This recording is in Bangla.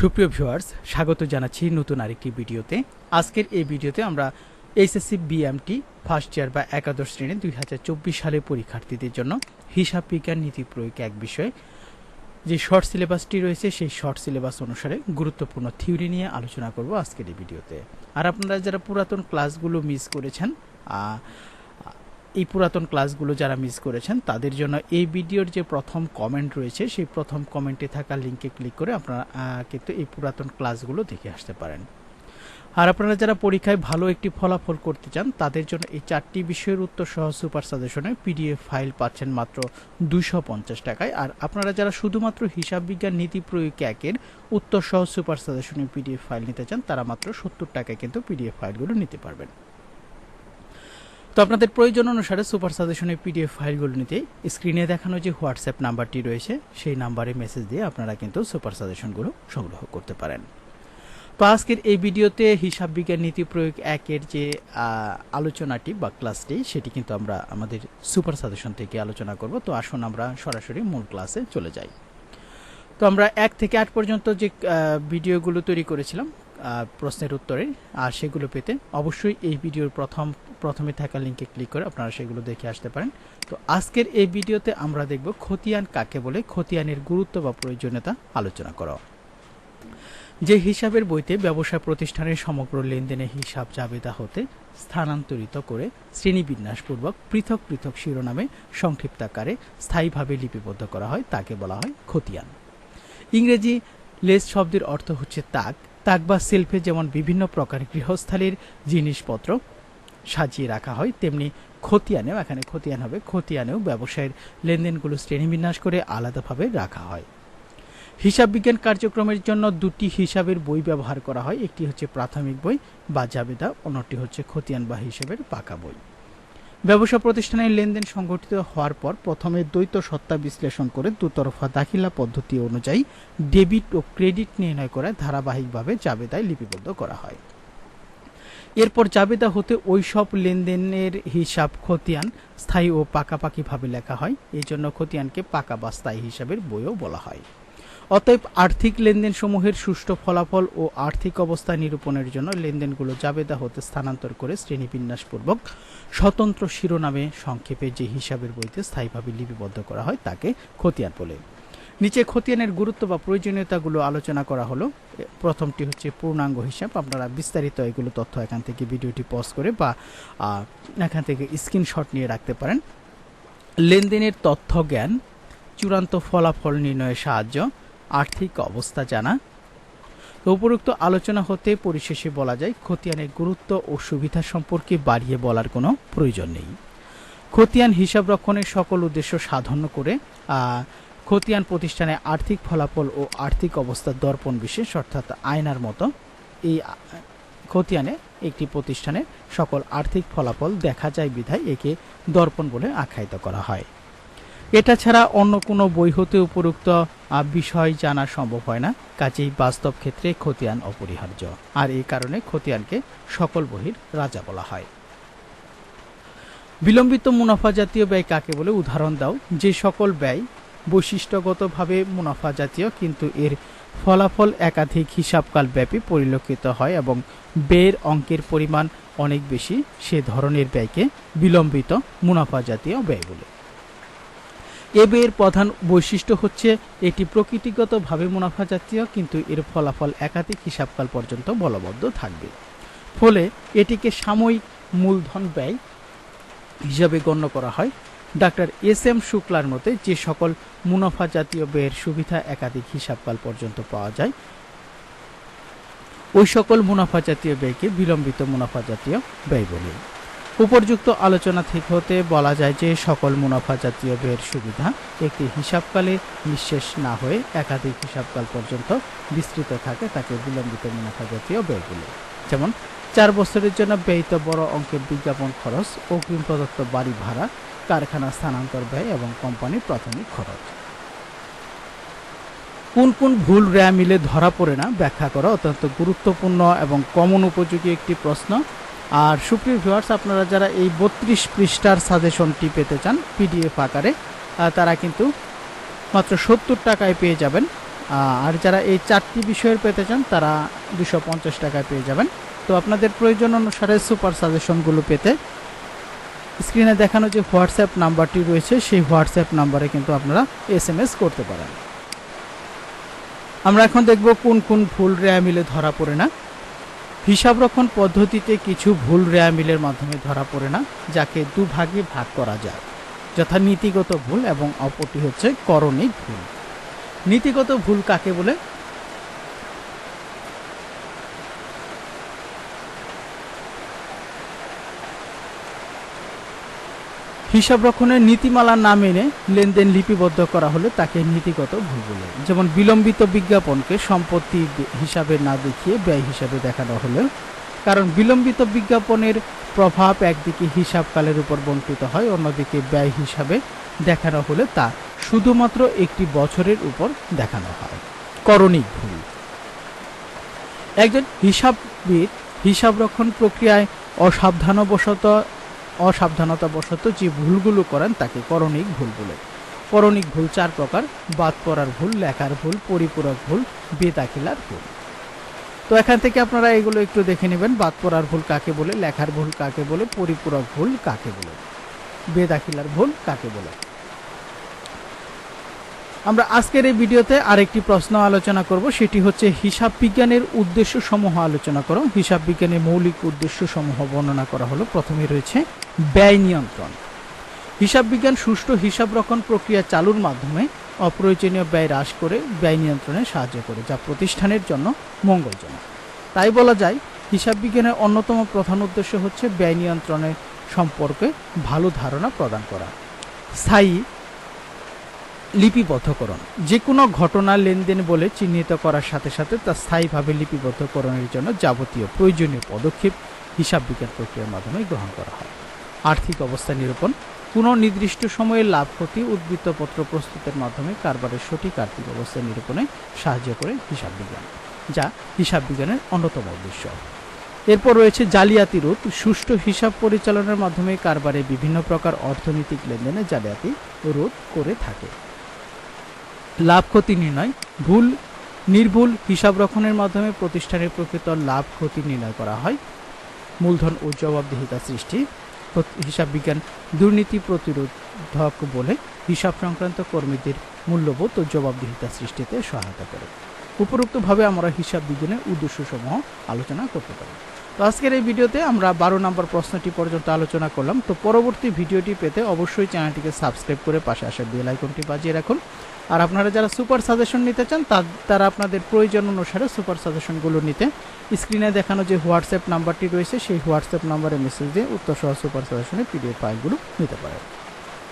সুপ্রিয় ভিউয়ার্স, স্বাগত জানাচ্ছি নতুন আরেকটি ভিডিওতে। আজকের এই ভিডিওতে আমরা এইচএসসি বিএমটি ফার্স্ট ইয়ার বা একাদশ শ্রেণির দুই হাজার চব্বিশ সালে পরীক্ষার্থীদের জন্য হিসাব বিজ্ঞান নীতি প্রয়োগ এক বিষয়ে। যে শর্ট সিলেবাসটি রয়েছে, সেই শর্ট সিলেবাস অনুসারে গুরুত্বপূর্ণ থিওরি নিয়ে আলোচনা করব আজকের এই ভিডিওতে। আর আপনারা যারা পুরাতন ক্লাসগুলো মিস করেছেন এই পুরাতন ক্লাসগুলো যারা মিস করেছেন, তাদের জন্য এই ভিডিওর যে প্রথম কমেন্ট রয়েছে, সেই প্রথম কমেন্টে থাকা লিঙ্কে ক্লিক করে আপনারা কিন্তু এই পুরাতন ক্লাসগুলো দেখে আসতে পারেন। আর আপনারা যারা পরীক্ষায় ভালো একটি ফলাফল করতে চান, তাদের জন্য এই চারটি বিষয়ের উত্তর সহ সুপার সাজেশনে পিডিএফ ফাইল পাচ্ছেন মাত্র দুশো পঞ্চাশ টাকায়। আর আপনারা যারা শুধুমাত্র হিসাব বিজ্ঞান নীতি প্রয়োগ একের উত্তর সহ সুপার সাজেশনে পিডিএফ ফাইল নিতে চান, তারা মাত্র সত্তর টাকায় কিন্তু পিডিএফ ফাইলগুলো নিতে পারবেন। তো আপনাদের প্রয়োজন অনুসারে সুপার সাজেশনের পিডিএফ ফাইলগুলো নিতে স্ক্রিনে দেখানো যে হোয়াটসঅ্যাপ নাম্বারটি রয়েছে, সেই নাম্বারে মেসেজ দিয়ে আপনারা কিন্তু সুপার সাজেশনগুলো সংগ্রহ করতে পারেন। তো আজকের এই ভিডিওতে হিসাব বিজ্ঞান নীতি প্রয়োগ একের যে আলোচনাটি বা ক্লাসটি, সেটি কিন্তু আমরা আমাদের সুপার সাজেশন থেকে আলোচনা করব। তো আসুন আমরা সরাসরি মূল ক্লাসে চলে যাই। তো আমরা এক থেকে আট পর্যন্ত যে ভিডিওগুলো তৈরি করেছিলাম প্রশ্নের উত্তরে, আর সেগুলো পেতে অবশ্যই এই ভিডিওর প্রথম প্রথমে থাকা লিঙ্কে ক্লিক করে আপনারা সেগুলো দেখে আসতে পারেন। তো আজকের এই ভিডিওতে আমরা দেখব খতিয়ান কাকে বলে, খতিয়ানের গুরুত্ব বা প্রয়োজনীয়তা আলোচনা করা। যে হিসাবের বইতে ব্যবসা প্রতিষ্ঠানের সমগ্র লেনদেনের হিসাব জাবেদা হতে স্থানান্তরিত করে শ্রেণীবিন্যাসপূর্বক পৃথক পৃথক শিরোনামে সংক্ষিপ্ত আকারে স্থায়ীভাবে লিপিবদ্ধ করা হয়, তাকে বলা হয় খতিয়ান। ইংরেজি লেস শব্দের অর্থ হচ্ছে তাক। তাক বা সেলফে যেমন বিভিন্ন প্রকার গৃহস্থালির জিনিসপত্র সাজিয়ে রাখা হয়, তেমনি খতিয়ানেও, এখানে খতিয়ান হবে, খতিয়ানেও ব্যবসায়ের লেনদেনগুলো শ্রেণীবিন্যাস করে আলাদাভাবে রাখা হয়। হিসাব বিজ্ঞান কার্যক্রমের জন্য দুটি হিসাবের বই ব্যবহার করা হয়, একটি হচ্ছে প্রাথমিক বই বা জাবেদা, অন্যটি হচ্ছে খতিয়ান বা হিসাবের পাকা বই। ব্যবসা প্রতিষ্ঠানের লেনদেন সংগঠিত হওয়ার পর প্রথমে দ্বৈত সত্তা বিশ্লেষণ করে দুতরফা দাখিলা পদ্ধতি অনুযায়ী ডেবিট ও ক্রেডিট নির্ণয় করে ধারাবাহিকভাবে জাবেদায় লিপিবদ্ধ করা হয়। এরপর জাবেদা হতে ওই সব লেনদেনের হিসাব খতিয়ান স্থায়ী ও পাকাপাকিভাবে লেখা হয়। এই জন্য খতিয়ানকে পাকা বা স্থায়ী হিসাবের বইও বলা হয়। অতএব আর্থিক লেনদেন সমূহের সুষ্ঠু ফলাফল ও আর্থিক অবস্থা নিরূপণের জন্য লেনদেনগুলো জাবেদা হতে স্থানান্তর করে শ্রেণীবিন্যাসপূর্বক স্বতন্ত্র শিরোনামে সংক্ষেপে যে হিসাবের বইতে স্থায়ীভাবে লিপিবদ্ধ করা হয় তাকে খতিয়ান বলে। নিচে খতিয়ানের গুরুত্ব বা প্রয়োজনীয়তাগুলো আলোচনা করা হলো। প্রথমটি হচ্ছে পূর্ণাঙ্গ হিসাব। আপনারা বিস্তারিত এগুলো তথ্য এখান থেকে ভিডিওটি পজ করে বা এখান থেকে স্ক্রিনশট নিয়ে রাখতে পারেন। লেনদেনের তথ্য জ্ঞান চূড়ান্ত ফলাফল নির্ণয়ে সাহায্য, আর্থিক অবস্থা জানা। উপরোক্ত আলোচনা হতে পরিশেষে বলা যায়, খতিয়ানের গুরুত্ব ও সুবিধা সম্পর্কে বাড়িয়ে বলার কোনো প্রয়োজন নেই। খতিয়ান হিসাব রক্ষণের সকল উদ্দেশ্য সাধন করে খতিয়ান প্রতিষ্ঠানে আর্থিক ফলাফল ও আর্থিক অবস্থার দর্পণ বিশেষ, অর্থাৎ আয়নার মতো, এই খতিয়ানে একটি প্রতিষ্ঠানে সকল আর্থিক ফলাফল দেখা যায় বিধায় একে দর্পণ বলে আখ্যায়িত করা হয়। এটা ছাড়া অন্য কোনো বই হতে উপরোক্ত বিষয় জানা সম্ভব হয় না, কাজেই বাস্তব ক্ষেত্রে খতিয়ান অপরিহার্য। আর এই কারণে খতিয়ানকে সকল বহির রাজা বলা হয়। বিলম্বিত মুনাফা জাতীয় ব্যয় কাকে বলে? উদাহরণ দাও। যে সকল ব্যয় বৈশিষ্ট্যগতভাবে মুনাফা জাতীয়, কিন্তু এর ফলাফল একাধিক হিসাবকাল ব্যাপী পরিলক্ষিত হয় এবং ব্যয়ের অঙ্কের পরিমাণ অনেক বেশি। সে ধরনের ব্যয়কে বিলম্বিত মুনাফা জাতীয় ব্যয় বলে। এ ব্যয়ের প্রধান বৈশিষ্ট্য হচ্ছে, এটি প্রকৃতিগতভাবে মুনাফা জাতীয়, কিন্তু এর ফলাফল একাধিক হিসাবকাল পর্যন্ত বলবদ্ধ থাকবে। ফলে এটিকে সাময়িক মূলধন ব্যয় হিসাবে গণ্য করা হয়। ডাক্তার এস এম শুক্লার মতে যে সকল মুনাফা জাতীয় ব্যয়ের সুবিধা একাধিক হিসাবকাল পর্যন্ত পাওয়া যায়, ওই সকল মুনাফা জাতীয় ব্যয়কে বিলম্বিত মুনাফা জাতীয় ব্যয় বলে। উপর্যুক্ত আলোচনা থেকে হতে বলা যায় যে সকল মুনাফা জাতীয় ব্যয়ের সুবিধা একটি হিসাবকালে নিঃশেষ না হয়ে একাধিক হিসাবকাল পর্যন্ত বিস্তৃত থাকে তাকে বিলম্বিত মুনাফা জাতীয় ব্যয় বলে। যেমন, চার বছরের জন্য ব্যয়িত বড় অঙ্কের বিজ্ঞাপন খরচ, অগ্রিম প্রদত্ত বাড়ি ভাড়া কারখানা স্থানান্তর ব্যয় এবং কোম্পানির প্রাথমিক খরচ। কোন কোন ভুল র্যা মিলে ধরা পড়ে না ব্যাখ্যা করা অত্যন্ত গুরুত্বপূর্ণ এবং কমন উপযোগী একটি প্রশ্ন। আর সুপ্রিয় ভিউয়ার্স, আপনারা যারা এই বত্রিশ পৃষ্ঠার সাজেশনটি পেতে চান পিডিএফ আকারে তারা কিন্তু মাত্র সত্তর টাকায় পেয়ে যাবেন। আর যারা এই চারটি বিষয়ের পেতে চান, তারা দুশো পঞ্চাশ টাকায় পেয়ে যাবেন। তো আপনাদের প্রয়োজন অনুসারে সুপার সাজেশনগুলো পেতে স্ক্রিনে দেখানো যে হোয়াটসঅ্যাপ নাম্বারটি রয়েছে, সেই হোয়াটসঅ্যাপ নাম্বারে কিন্তু আপনারা এস করতে পারেন। আমরা এখন দেখব কোন কোন ভুল রেয়া মিলে ধরা পড়ে না। হিসাব রক্ষণ পদ্ধতিতে কিছু ভুল রেয়া মিলের মাধ্যমে ধরা পড়ে না, যাকে দুভাগে ভাগ করা যায়। যথা নীতিগত ভুল এবং অপরটি হচ্ছে করণিক ভুল। নীতিগত ভুল কাকে বলে? হিসাব রক্ষণের নীতিমালা না মেনে লেনদেন লিপিবদ্ধ করা হলে তাকে নীতিগত ভুল বলে। যেমন বিলম্বিত বিজ্ঞাপনকে সম্পত্তি হিসাবে না দেখিয়ে ব্যয় হিসাবে দেখানো হলে, কারণ বিলম্বিত বিজ্ঞাপনের প্রভাব একদিকে হিসাবকালের উপর বণ্টিত হয়, অন্যদিকে ব্যয় হিসাবে দেখানো হলে তা শুধুমাত্র একটি বছরের উপর দেখানো হয়। করণিক ভুল। একজন হিসাববিদ হিসাব রক্ষণ প্রক্রিয়ায় অসাবধানবশত অসাবধানতাবশত যে ভুলগুলো করেন তাকে করণিক ভুল বলে। করণিক ভুল চার প্রকার, বাদ পড়ার ভুল, লেখার ভুল, পরিপূরক ভুল বেতাকিলার ভুল। তো এখান থেকে আপনারা এগুলো একটু দেখে নেবেন, বাদ পড়ার ভুল কাকে বলে, লেখার ভুল কাকে বলে, পরিপূরক ভুল কাকে বলে বেদাখিলার ভুল কাকে বলে। আমরা আজকের এই ভিডিওতে আরেকটি প্রশ্ন আলোচনা করব, সেটি হচ্ছে হিসাব বিজ্ঞানের উদ্দেশ্য সমূহ আলোচনা করো। হিসাব বিজ্ঞানের মৌলিক উদ্দেশ্য সমূহ বর্ণনা করা হলো, প্রথমে রয়েছে ব্যয় নিয়ন্ত্রণ। হিসাব বিজ্ঞান সুষ্ঠু হিসাব রক্ষণ প্রক্রিয়া চালুর মাধ্যমে অপ্রয়োজনীয় ব্যয় হ্রাস করে ব্যয় নিয়ন্ত্রণে সাহায্য করে, যা প্রতিষ্ঠানের জন্য মঙ্গলজনক। তাই বলা যায়, হিসাব বিজ্ঞানের অন্যতম প্রধান উদ্দেশ্য হচ্ছে ব্যয় নিয়ন্ত্রণের সম্পর্কে ভালো ধারণা প্রদান করা। স্থায়ী লিপিবদ্ধকরণ। যে কোনো ঘটনা লেনদেন বলে চিহ্নিত করার সাথে সাথে তা স্থায়ীভাবে লিপিবদ্ধকরণের জন্য যাবতীয় প্রয়োজনীয় পদক্ষেপ হিসাব বিজ্ঞান প্রক্রিয়ার মাধ্যমে গ্রহণ করা হয়। আর্থিক অবস্থা নিরূপণ। কোনো নির্দিষ্ট সময়ে লাভ ক্ষতি, উদ্বৃত্তপত্র প্রস্তুতের মাধ্যমে কারবারের সঠিক আর্থিক অবস্থা নিরূপণে সাহায্য করে হিসাব বিজ্ঞান, যা হিসাব বিজ্ঞানের অন্যতম উদ্দেশ্য। এরপর রয়েছে জালিয়াতি রোধ সুষ্ঠু হিসাব পরিচালনার মাধ্যমে কারবারে বিভিন্ন প্রকার অর্থনৈতিক লেনদেনে জালিয়াতি রোধ করে থাকে। লাভ ক্ষতি নির্ণয়, ভুল, নির্ভুল হিসাব রক্ষণের মাধ্যমে প্রতিষ্ঠানের প্রকৃত লাভ ক্ষতি নির্ণয় করা হয়। মূলধন ও জবাবদিহিতা সৃষ্টি হিসাব বিজ্ঞান দুর্নীতি প্রতিরোধক বলে হিসাব সংক্রান্ত কর্মীদের মূল্যবোধ ও জবাবদিহিতা সৃষ্টিতে সহায়তা করে। উপরোক্তভাবে আমরা হিসাব বিজ্ঞানের উদ্দেশ্যসমূহ আলোচনা করতে পারি। তো আজকের এই ভিডিওতে আমরা বারো নম্বর প্রশ্নটি পর্যন্ত আলোচনা করলাম। তো পরবর্তী ভিডিওটি পেতে অবশ্যই চ্যানেলটিকে সাবস্ক্রাইব করে পাশে আসা বেল আইকনটি বাজিয়ে রাখুন। আর আপনারা যারা সুপার সাজেশন নিতে চান তারা আপনাদের প্রয়োজন অনুসারে সুপার সাজেশনগুলো নিতে স্ক্রিনে দেখানো যে হোয়াটসঅ্যাপ নাম্বারটি রয়েছে, সেই হোয়াটসঅ্যাপ নাম্বারে মেসেজ দিয়ে উত্তর সহ সুপার সাজেশনের পিডিএফ ফাইলগুলো নিতে পারেন।